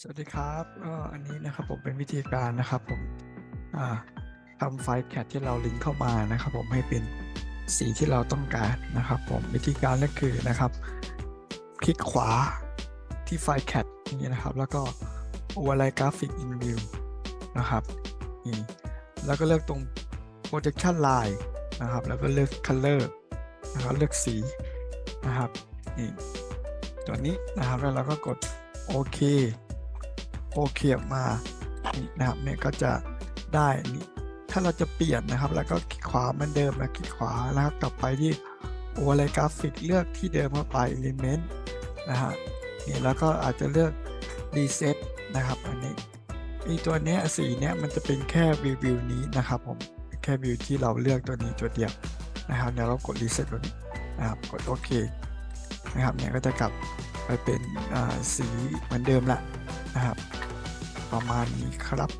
สวัสดีครับก็อันนี้นะครับผมเป็นวิธีการนะครับผมทำไฟล์แคทที่เราลิงก์เข้ามานะครับ ผมให้เป็นสีที่เราต้องการนะครับ ผมวิธีการก็คือนะครับ คลิกขวาที่ไฟล์แคทนี้นะครับ แล้วก็ overlay graphic in view นะครับนี่แล้วก็เลือกตรง projection line นะครับ แล้วก็เลือก color นะครับเลือกสีนะครับนี่ตัวนี้นะครับแล้วเราก็กดโอเค โอเคออกมานี่นะครับเนี่ยก็จะได้นี่ถ้าเราจะเปลี่ยนนะครับ แล้วก็คลิกขวาเหมือนเดิมนะคลิกขวาแล้วก็กลับไปที่ overlay graphic เลือกที่เดิมเข้าไป element นะฮะนี่แล้วก็อาจจะเลือก reset นะครับอันนี้ไอตัวเนี้ยสีเนี้ยมันจะเป็นแค่วิววิวนี้นะครับผมแค่วิวที่เราเลือกตัวนี้ตัวเดียวนะครับเดี๋ยวเรากด reset ตัวนี้นะครับกดโอเคนะครับเนี่ยก็จะกลับไปเป็นอ่าสีเหมือนเดิมละนะครับ ประมาณนี้ครับ